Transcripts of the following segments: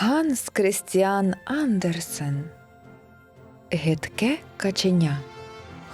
Ганс Крістіан Андерсен. Гидке каченя.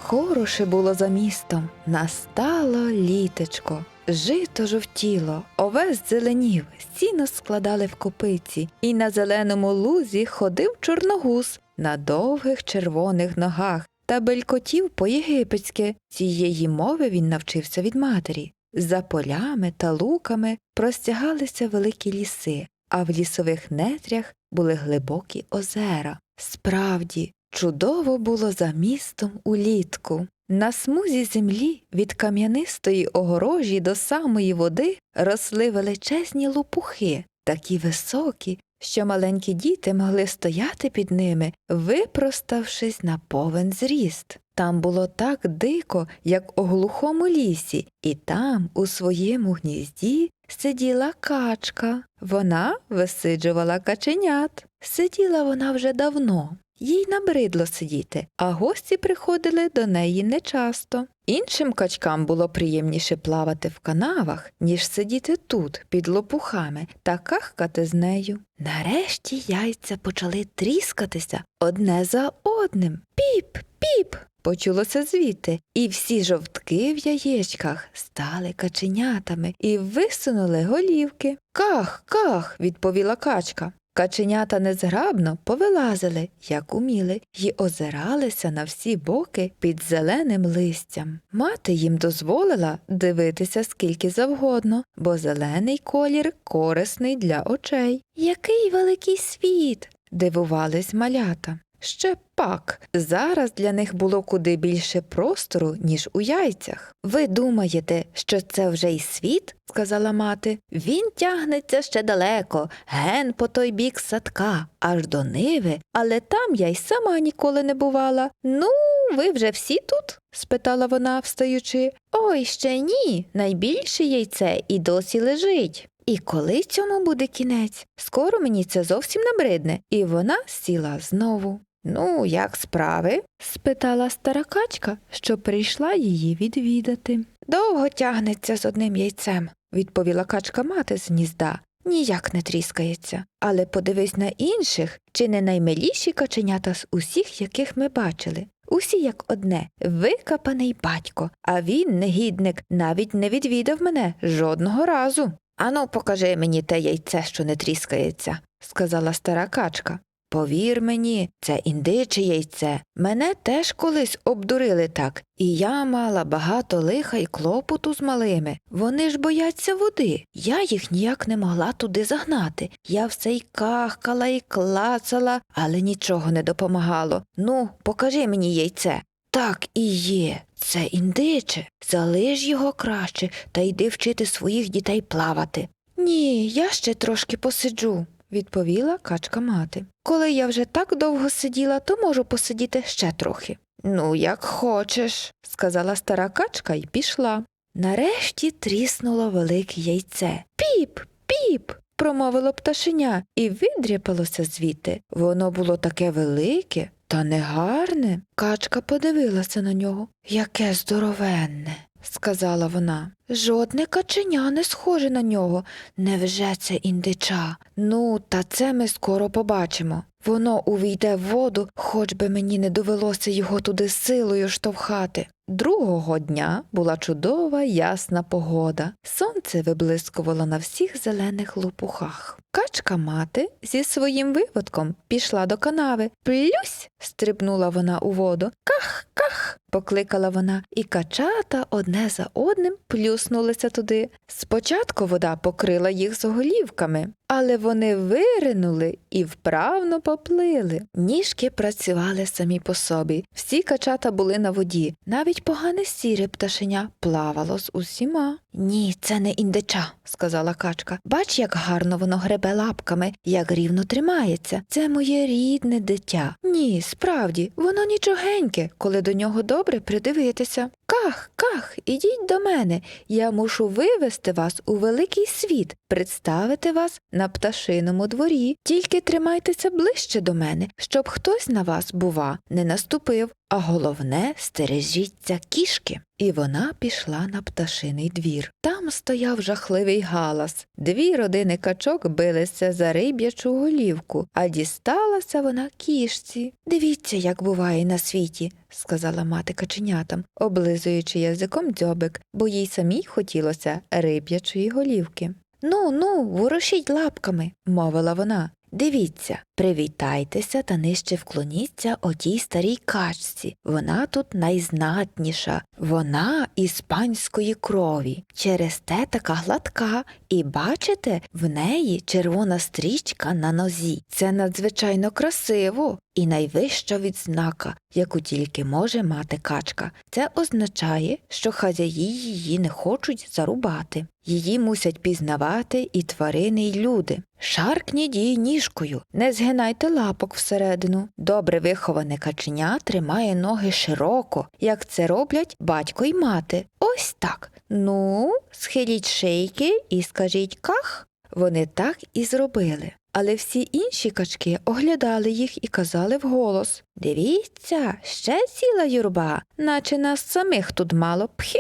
Хороше було за містом, настало літечко. Жито жовтіло, овес зеленів, сіно складали в копиці, і на зеленому лузі ходив чорногуз на довгих червоних ногах та белькотів по-єгипетськи. Цієї мови він навчився від матері. За полями та луками простягалися великі ліси, а в лісових нетрях були глибокі озера. Справді, чудово було за містом улітку. На смузі землі від кам'янистої огорожі до самої води росли величезні лопухи, такі високі, що маленькі діти могли стояти під ними, випроставшись на повен зріст. Там було так дико, як у глухому лісі, і там, у своєму гнізді, сиділа качка. Вона висиджувала каченят. Сиділа вона вже давно. Їй набридло сидіти, а гості приходили до неї нечасто. Іншим качкам було приємніше плавати в канавах, ніж сидіти тут, під лопухами, та кахкати з нею. Нарешті яйця почали тріскатися одне за одним. Піп, піп. Почулося звідти, і всі жовтки в яєчках стали каченятами і висунули голівки. Ках, ках, відповіла качка. Каченята незграбно повилазили, як уміли, й озиралися на всі боки під зеленим листям. Мати їм дозволила дивитися скільки завгодно, бо зелений колір корисний для очей. Який великий світ! дивувались малята. Ще пак, зараз для них було куди більше простору, ніж у яйцях. Ви думаєте, що це вже й світ? сказала мати. Він тягнеться ще далеко, ген по той бік садка, аж до ниви, але там я й сама ніколи не бувала. Ну, ви вже всі тут? спитала вона, встаючи. Ой, ще ні. Найбільше яйце і досі лежить. І коли цьому буде кінець? Скоро мені це зовсім набридне, і вона сіла знову. Ну, як справи? спитала стара качка, що прийшла її відвідати. Довго тягнеться з одним яйцем, відповіла качка мати з гнізда. Ніяк не тріскається. Але подивись на інших, чи не наймиліші каченята з усіх, яких ми бачили. Усі як одне, викапаний батько, а він, негідник, навіть не відвідав мене жодного разу. Ану, покажи мені те яйце, що не тріскається, сказала стара качка. Повір мені, це індиче яйце. Мене теж колись обдурили так, і я мала багато лиха і клопоту з малими. Вони ж бояться води. Я їх ніяк не могла туди загнати. Я все й кахкала і клацала, але нічого не допомагало. Ну, покажи мені яйце. Так і є. Це індиче. Залиш його краще та йди вчити своїх дітей плавати. Ні, я ще трошки посиджу, відповіла качка мати. Коли я вже так довго сиділа, то можу посидіти ще трохи. Ну, як хочеш, сказала стара качка і пішла. Нарешті тріснуло велике яйце. Піп, піп. промовило пташеня і видряпалося звідти. Воно було таке велике та негарне. Качка подивилася на нього. Яке здоровенне, сказала вона. Жодне каченя не схоже на нього. Невже це індича? Ну, та це ми скоро побачимо. Воно увійде в воду, хоч би мені не довелося його туди силою штовхати. Другого дня була чудова ясна погода. Сонце виблискувало на всіх зелених лопухах. Качка мати зі своїм виводком пішла до канави. Плюсь. стрибнула вона у воду. Ках, ках. покликала вона, і качата одне за одним плюснулися туди. Спочатку вода покрила їх з голівками, але вони виринули і вправно поплили. Ніжки працювали самі по собі. Всі качата були на воді. Навіть погане сіре пташеня плавало з усіма. Ні, це не індича, сказала качка. Бач, як гарно воно гребе лапками, як рівно тримається. Це моє рідне дитя. Ні, справді, воно нічогеньке, коли до нього добре придивитися. Ках, ках, ідіть до мене. Я мушу вивести вас у великий світ, представити вас на пташиному дворі. Тільки тримайтеся ближче до мене, щоб хтось на вас, бува, не наступив, а головне стережіться кішки. І вона пішла на пташиний двір. Там стояв жахливий галас. Дві родини качок билися за риб'ячу голівку, а дісталася вона кішці. Дивіться, як буває на світі, сказала мати каченятам, облизуючи язиком дзьобик, бо їй самій хотілося риб'ячої голівки. Ну, ну, ворушіть лапками, мовила вона. Дивіться, привітайтеся та нижче вклоніться отій старій качці. Вона тут найзнатніша, вона іспанської крові. Через те така гладка, і бачите, в неї червона стрічка на нозі. Це надзвичайно красиво і найвища відзнака, яку тільки може мати качка. Це означає, що хазяї її не хочуть зарубати. Її мусять пізнавати і тварини, й люди. Шаркніть її ніжкою, не згинайте лапок всередину. Добре виховане каченя тримає ноги широко, як це роблять батько й мати. Ось так. Ну, схиліть шийки і скажіть ках. Вони так і зробили. Але всі інші качки оглядали їх і казали вголос Дивіться, ще ціла юрба, наче нас самих тут мало пхи.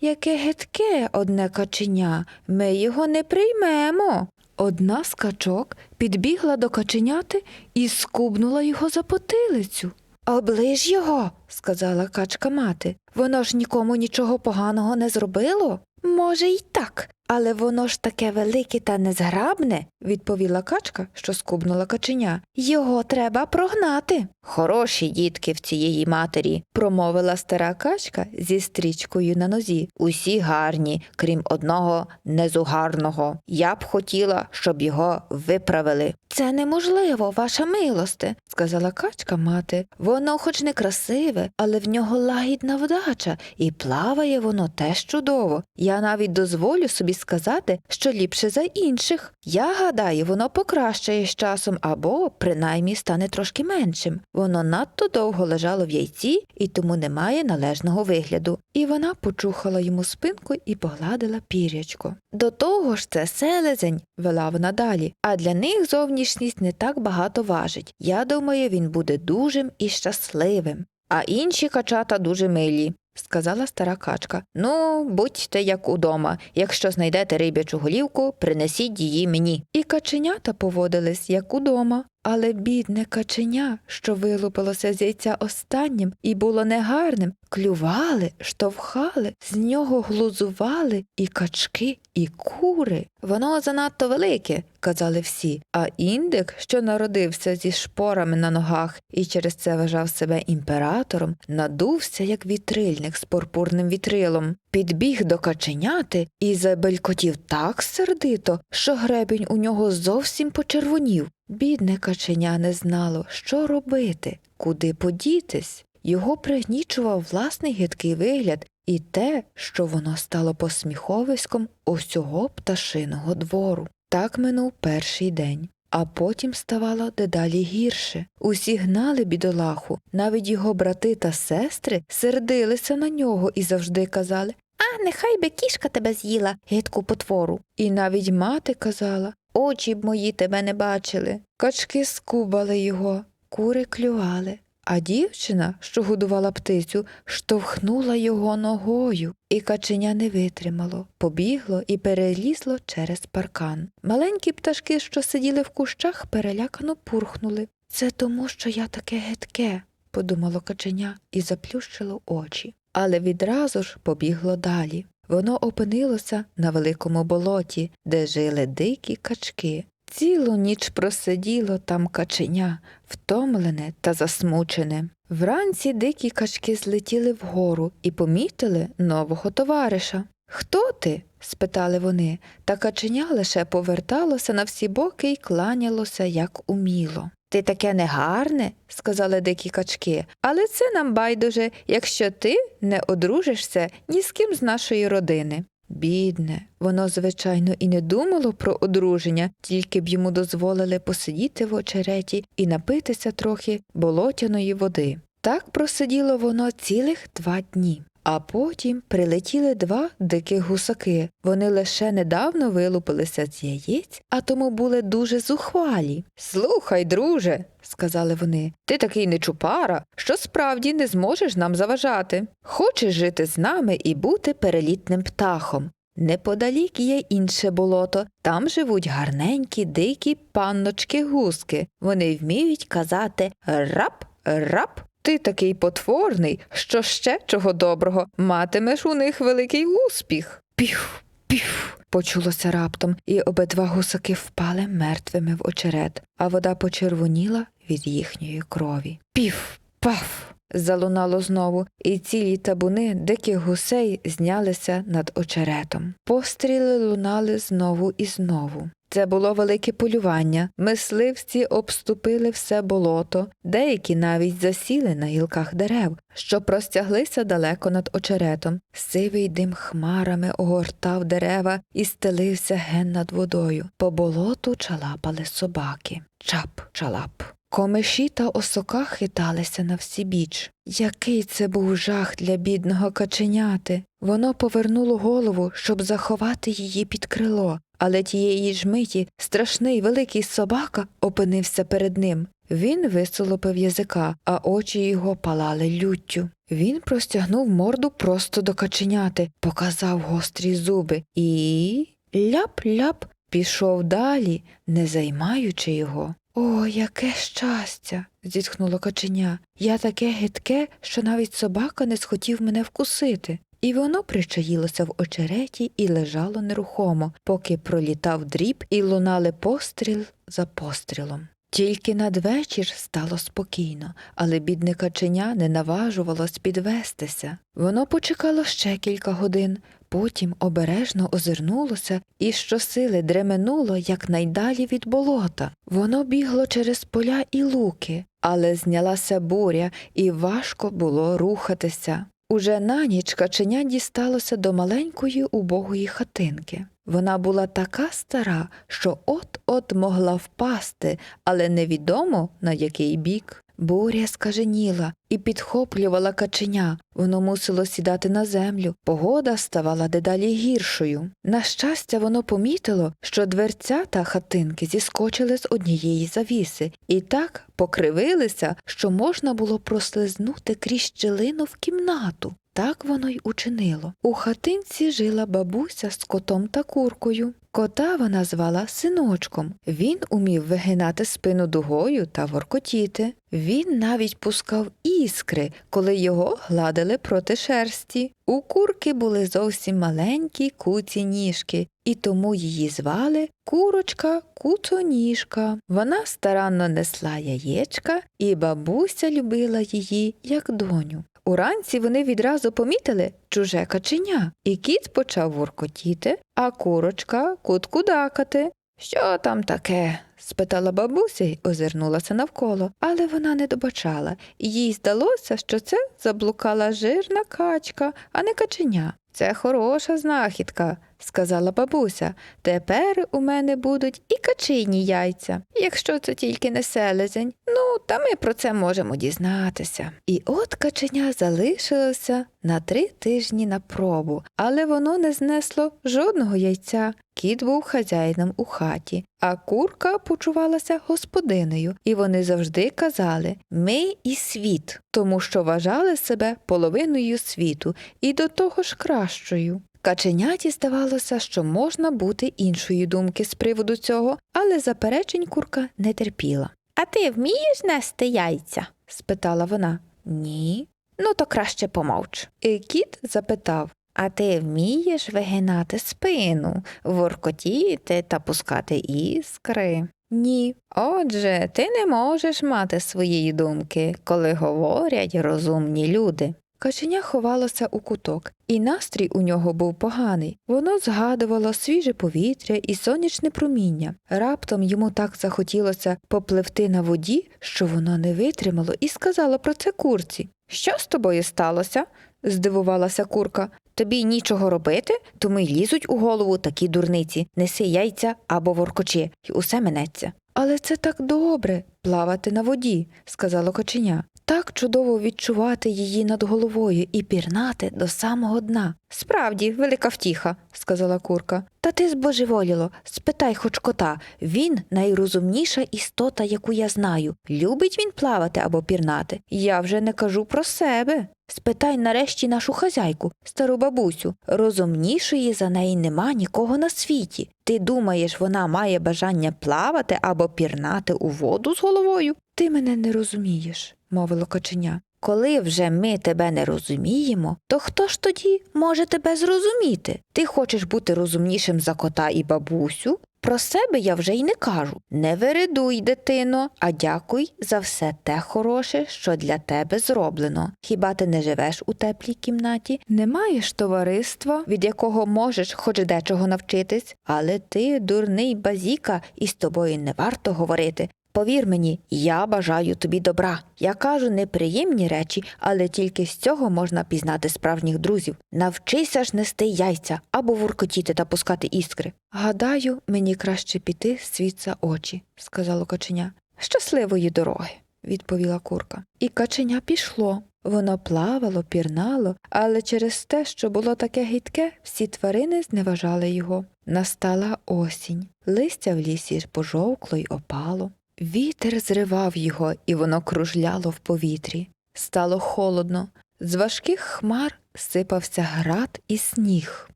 Яке гидке одне каченя, ми його не приймемо. Одна з качок підбігла до каченяти і скубнула його за потилицю. Оближ його, сказала качка мати. Воно ж нікому нічого поганого не зробило. Може, й так, але воно ж таке велике та незграбне, відповіла качка, що скубнула каченя. Його треба прогнати. Хороші дітки в цієї матері, промовила стара качка зі стрічкою на нозі. Усі гарні, крім одного незугарного. Я б хотіла, щоб його виправили. Це неможливо, ваша милосте, сказала качка мати. Воно хоч не красиве, але в нього лагідна вдача, і плаває воно теж чудово. Я навіть дозволю собі сказати, що ліпше за інших. Я гадаю, воно покращає з часом або, принаймні, стане трошки меншим. Воно надто довго лежало в яйці і тому не має належного вигляду. І вона почухала йому спинку і погладила пірячко. До того ж, це селезень, вела вона далі, а для них зовнішність не так багато важить. Я думаю, він буде дужим і щасливим. А інші качата дуже милі. Сказала стара качка. Ну, будьте як удома. Якщо знайдете рибячу голівку, принесіть її мені. І каченята поводились як удома. Але бідне каченя, що вилупилося з яйця останнім і було негарним, клювали, штовхали, з нього глузували і качки, і кури. Воно занадто велике, казали всі, а індик, що народився зі шпорами на ногах і через це вважав себе імператором, надувся, як вітрильник з пурпурним вітрилом, підбіг до каченяти і забелькотів так сердито, що гребінь у нього зовсім почервонів. Бідне каченя не знало, що робити, куди подітись. Його пригнічував власний гидкий вигляд і те, що воно стало посміховиськом усього пташиного двору. Так минув перший день. А потім ставало дедалі гірше. Усі гнали бідолаху, навіть його брати та сестри сердилися на нього і завжди казали А, нехай би кішка тебе з'їла, гидку потвору. І навіть мати казала Очі б мої тебе не бачили. Качки скубали його, кури клювали. А дівчина, що годувала птицю, штовхнула його ногою, і каченя не витримало, побігло і перелізло через паркан. Маленькі пташки, що сиділи в кущах, перелякано пурхнули. Це тому, що я таке гидке, подумало каченя і заплющило очі. Але відразу ж побігло далі. Воно опинилося на великому болоті, де жили дикі качки. Цілу ніч просиділо там каченя, втомлене та засмучене. Вранці дикі качки злетіли вгору і помітили нового товариша. Хто ти? спитали вони, та каченя лише поверталося на всі боки і кланялося, як уміло. Ти таке негарне, сказали дикі качки, але це нам байдуже, якщо ти не одружишся ні з ким з нашої родини. Бідне, воно, звичайно, і не думало про одруження, тільки б йому дозволили посидіти в очереті і напитися трохи болотяної води. Так просиділо воно цілих два дні. А потім прилетіли два диких гусаки. Вони лише недавно вилупилися з яєць, а тому були дуже зухвалі. Слухай, друже, сказали вони, ти такий нечупара, що справді не зможеш нам заважати. Хочеш жити з нами і бути перелітним птахом. Неподалік є інше болото, там живуть гарненькі дикі панночки гуски. Вони вміють казати рап, рап. Ти такий потворний, що ще чого доброго, матимеш у них великий успіх. Пів, пів. Почулося раптом, і обидва гусаки впали мертвими в очерет, а вода почервоніла від їхньої крові. Пів, паф. Залунало знову, і цілі табуни диких гусей знялися над очеретом. Постріли лунали знову і знову. Це було велике полювання. Мисливці обступили все болото, деякі навіть засіли на гілках дерев, що простяглися далеко над очеретом. Сивий дим хмарами огортав дерева і стелився ген над водою. По болоту чалапали собаки. Чап, чалап. Комиші та осока хиталися на всі біч. Який це був жах для бідного каченяти. Воно повернуло голову, щоб заховати її під крило, але тієї ж миті страшний великий собака опинився перед ним. Він висолопив язика, а очі його палали люттю. Він простягнув морду просто до каченяти, показав гострі зуби і ляп-ляп пішов далі, не займаючи його. О, яке щастя. зітхнуло каченя. Я таке гидке, що навіть собака не схотів мене вкусити. І воно причаїлося в очереті і лежало нерухомо, поки пролітав дріб і лунали постріл за пострілом. Тільки надвечір стало спокійно, але бідне каченя не наважувалось підвестися. Воно почекало ще кілька годин, потім обережно озирнулося і щосили дременуло якнайдалі від болота. Воно бігло через поля і луки, але знялася буря, і важко було рухатися. Уже на ніч каченя дісталося до маленької убогої хатинки. Вона була така стара, що от-от могла впасти, але невідомо на який бік. Буря скаженіла і підхоплювала каченя. Воно мусило сідати на землю. Погода ставала дедалі гіршою. На щастя, воно помітило, що дверця та хатинки зіскочили з однієї завіси і так покривилися, що можна було прослизнути крізь щелину в кімнату. Так воно й учинило. У хатинці жила бабуся з котом та куркою. Кота вона звала синочком. Він умів вигинати спину дугою та воркотіти. Він навіть пускав іскри, коли його гладили проти шерсті. У курки були зовсім маленькі куці ніжки, і тому її звали курочка куцоніжка. Вона старанно несла яєчка, і бабуся любила її як доню. Уранці вони відразу помітили чуже каченя, і кіт почав воркотіти, а курочка куткудакати. Що там таке? спитала бабуся й озирнулася навколо, але вона не добачала. Їй здалося, що це заблукала жирна качка, а не каченя. Це хороша знахідка, сказала бабуся. Тепер у мене будуть і качині яйця, якщо це тільки не селезень. Ну, та ми про це можемо дізнатися. І от каченя залишилося на три тижні на пробу, але воно не знесло жодного яйця. Кіт був хазяїном у хаті, а курка почувалася господинею, і вони завжди казали Ми і світ, тому що вважали себе половиною світу і до того ж кращою. Каченяті здавалося, що можна бути іншої думки з приводу цього, але заперечень курка не терпіла. А ти вмієш нести яйця? спитала вона. Ні. Ну, то краще помовч. І кіт запитав А ти вмієш вигинати спину, воркотіти та пускати іскри? Ні. Отже, ти не можеш мати своєї думки, коли говорять розумні люди. Каченя ховалося у куток, і настрій у нього був поганий. Воно згадувало свіже повітря і сонячне проміння. Раптом йому так захотілося попливти на воді, що воно не витримало і сказало про це курці. Що з тобою сталося? здивувалася курка. Тобі нічого робити, тому й лізуть у голову такі дурниці. Неси яйця або воркочи, і усе минеться. Але це так добре плавати на воді, сказало каченя. Так чудово відчувати її над головою і пірнати до самого дна. Справді, велика втіха, сказала курка. Та ти збожеволіло, спитай хоч кота. Він найрозумніша істота, яку я знаю. Любить він плавати або пірнати. Я вже не кажу про себе. Спитай нарешті нашу хазяйку, стару бабусю. Розумнішої за неї нема нікого на світі. Ти думаєш, вона має бажання плавати або пірнати у воду з головою? Ти мене не розумієш, мовило каченя. Коли вже ми тебе не розуміємо, то хто ж тоді може тебе зрозуміти? Ти хочеш бути розумнішим за кота і бабусю? Про себе я вже й не кажу. Не вередуй, дитино, а дякуй за все те хороше, що для тебе зроблено. Хіба ти не живеш у теплій кімнаті? Не маєш товариства, від якого можеш хоч дечого навчитись, але ти дурний базіка, і з тобою не варто говорити. Повір мені, я бажаю тобі добра. Я кажу неприємні речі, але тільки з цього можна пізнати справжніх друзів. Навчися ж нести яйця або вуркотіти та пускати іскри. Гадаю, мені краще піти світ за очі, сказало каченя. Щасливої дороги, відповіла курка. І каченя пішло. Воно плавало, пірнало, але через те, що було таке гидке, всі тварини зневажали його. Настала осінь. Листя в лісі пожовкло й опало. Вітер зривав його, і воно кружляло в повітрі. Стало холодно. З важких хмар сипався град і сніг.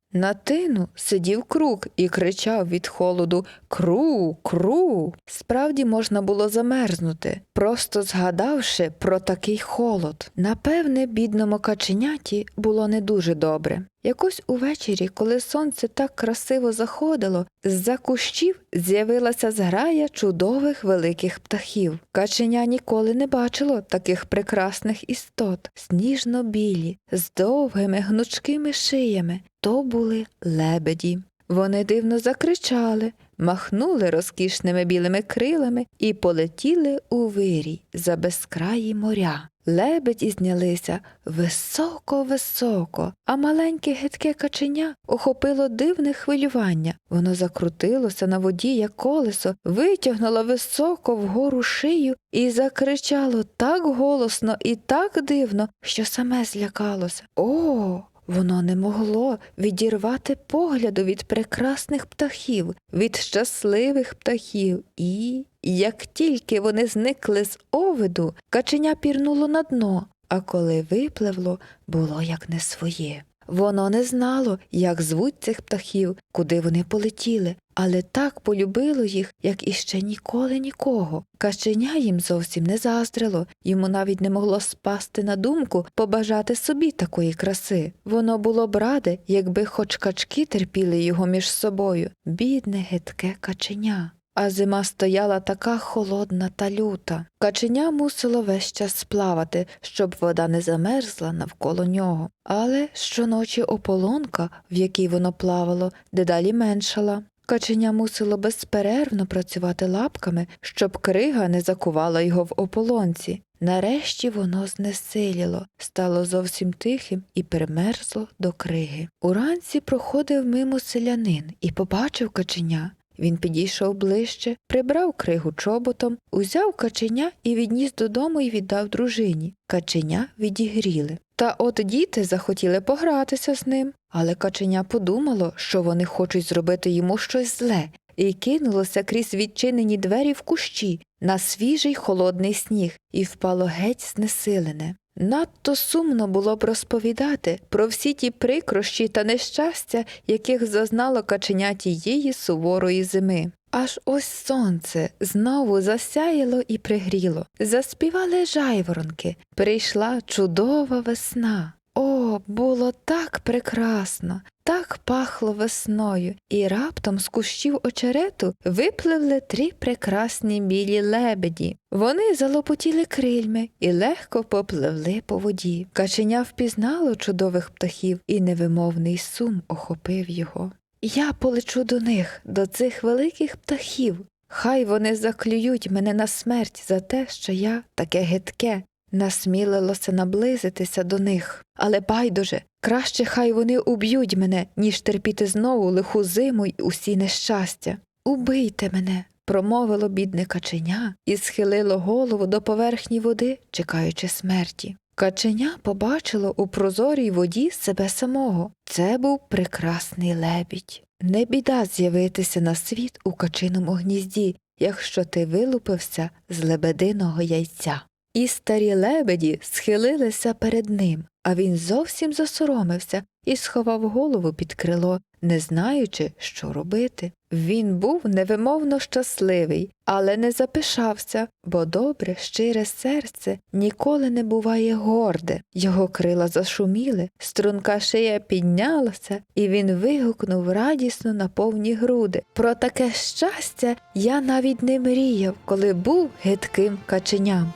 На тину сидів крук і кричав від холоду Кру, кру. Справді можна було замерзнути, просто згадавши про такий холод. Напевне, бідному каченяті було не дуже добре. Якось увечері, коли сонце так красиво заходило, з-за кущів з'явилася зграя чудових великих птахів. Каченя ніколи не бачило таких прекрасних істот, сніжно-білі, з довгими гнучкими шиями. То були лебеді. Вони дивно закричали, махнули розкішними білими крилами і полетіли у вирій за безкраї моря. Лебеді знялися високо-високо, а маленьке гидке каченя охопило дивне хвилювання. Воно закрутилося на воді, як колесо, витягнуло високо вгору шию і закричало так голосно і так дивно, що саме злякалося. О! Воно не могло відірвати погляду від прекрасних птахів, від щасливих птахів, і, як тільки вони зникли з овиду, каченя пірнуло на дно, а коли випливло, було як не своє. Воно не знало, як звуть цих птахів, куди вони полетіли, але так полюбило їх, як іще ніколи нікого. Каченя їм зовсім не заздрило, йому навіть не могло спасти на думку побажати собі такої краси. Воно було б раде, якби хоч качки терпіли його між собою. Бідне гидке каченя. А зима стояла така холодна та люта. Каченя мусило весь час сплавати, щоб вода не замерзла навколо нього. Але щоночі ополонка, в якій воно плавало, дедалі меншала. Каченя мусило безперервно працювати лапками, щоб крига не закувала його в ополонці. Нарешті воно знесиліло, стало зовсім тихим і примерзло до криги. Уранці проходив мимо селянин і побачив каченя. Він підійшов ближче, прибрав кригу чоботом, узяв каченя і відніс додому і віддав дружині. Каченя відігріли. Та от діти захотіли погратися з ним, але каченя подумало, що вони хочуть зробити йому щось зле, і кинулося крізь відчинені двері в кущі на свіжий холодний сніг і впало геть знесилене. Надто сумно було б розповідати про всі ті прикрощі та нещастя, яких зазнало каченя тієї суворої зими. Аж ось сонце знову засяяло і пригріло. Заспівали жайворонки. Прийшла чудова весна. О, було так прекрасно, так пахло весною, і раптом з кущів очерету випливли три прекрасні білі лебеді. Вони залопотіли крильми і легко попливли по воді. Каченя впізнало чудових птахів, і невимовний сум охопив його. Я полечу до них, до цих великих птахів. Хай вони заклюють мене на смерть за те, що я таке гидке, насмілилося наблизитися до них. Але байдуже, краще хай вони уб'ють мене, ніж терпіти знову лиху зиму й усі нещастя. Убийте мене, промовило бідне каченя і схилило голову до поверхні води, чекаючи смерті. Каченя побачило у прозорій воді себе самого. Це був прекрасний лебідь. Не біда з'явитися на світ у качиному гнізді, якщо ти вилупився з лебединого яйця. І старі лебеді схилилися перед ним, а він зовсім засоромився і сховав голову під крило, не знаючи, що робити. Він був невимовно щасливий, але не запишався, бо добре, щире серце ніколи не буває горде. Його крила зашуміли, струнка шия піднялася, і він вигукнув радісно на повні груди. Про таке щастя я навіть не мріяв, коли був гидким каченям.